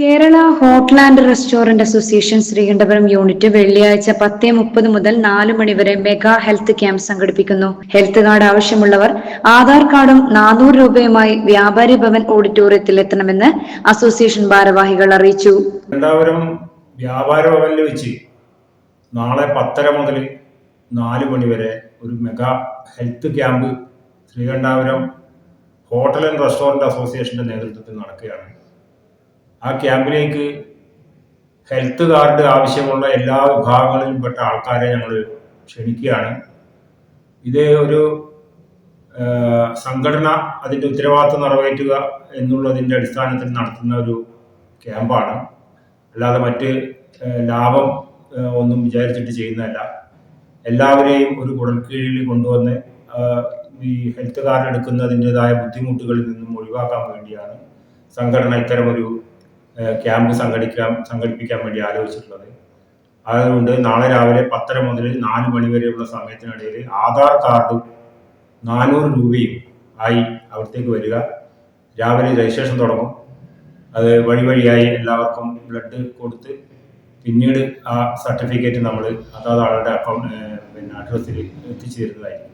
Kerala hotel and restaurant association Sreekandapuram unit വെള്ളിയാഴ്ച പത്ത് മുപ്പത് മുതൽ നാല് മണിവരെ മെഗാ ഹെൽത്ത് ക്യാമ്പ് സംഘടിപ്പിക്കുന്നു. ഹെൽത്ത് കാർഡ് ആവശ്യമുള്ളവർ ആധാർ കാർഡും നാനൂറ് രൂപയുമായി വ്യാപാരി ഭവൻ ഓഡിറ്റോറിയത്തിൽ എത്തണമെന്ന് അസോസിയേഷൻ ഭാരവാഹികൾ അറിയിച്ചു. വ്യാപാര ഭവനിൽ വെച്ച് നാളെ പത്തര മുതൽ നാല് മണിവരെ ഒരു mega health camp Sreekandapuram hotel and restaurant അസോസിയേഷന്റെ നേതൃത്വത്തിൽ നടക്കുകയാണ്. ആ ക്യാമ്പിലേക്ക് ഹെൽത്ത് കാർഡ് ആവശ്യമുള്ള എല്ലാ വിഭാഗങ്ങളിലും പെട്ട ആൾക്കാരെ ഞങ്ങൾ ക്ഷണിക്കുകയാണ്. ഇത് ഒരു സംഘടന അതിന്റെ ഉത്തരവാദിത്വം നിറവേറ്റുക എന്നുള്ളതിന്റെ അടിസ്ഥാനത്തിൽ നടത്തുന്ന ഒരു ക്യാമ്പാണ്. അല്ലാതെ മറ്റ് ലാഭം ഒന്നും വിചാരിച്ചിട്ട് ചെയ്യുന്നതല്ല. എല്ലാവരെയും ഒരു കുടൽക്കീഴിൽ കൊണ്ടുവന്ന് ഈ ഹെൽത്ത് കാർഡ് എടുക്കുന്നതിന്റെതായ ബുദ്ധിമുട്ടുകളിൽ നിന്നും ഒഴിവാക്കാൻ വേണ്ടിയാണ് സംഘടന ഇത്തരമൊരു ക്യാമ്പ് സംഘടിക്കാൻ സംഘടിപ്പിക്കാൻ വേണ്ടി ആലോചിച്ചിട്ടുള്ളത്. അതുകൊണ്ട് നാളെ രാവിലെ പത്തര മുതൽ നാല് മണി വരെയുള്ള സമയത്തിനിടയിൽ ആധാർ കാർഡും നാനൂറ് രൂപയും ആയി അവിടത്തേക്ക് വരിക. രാവിലെ രജിസ്ട്രേഷൻ തുടങ്ങും. അത് വഴി വഴിയായി എല്ലാവർക്കും ബ്ലഡ് കൊടുത്ത് പിന്നീട് ആ സർട്ടിഫിക്കറ്റ് നമ്മൾ അതാത് ആളുടെ അക്കൗണ്ട് പിന്നെ അഡ്രസ്സിൽ എത്തിച്ചു തരുന്നതായിരിക്കും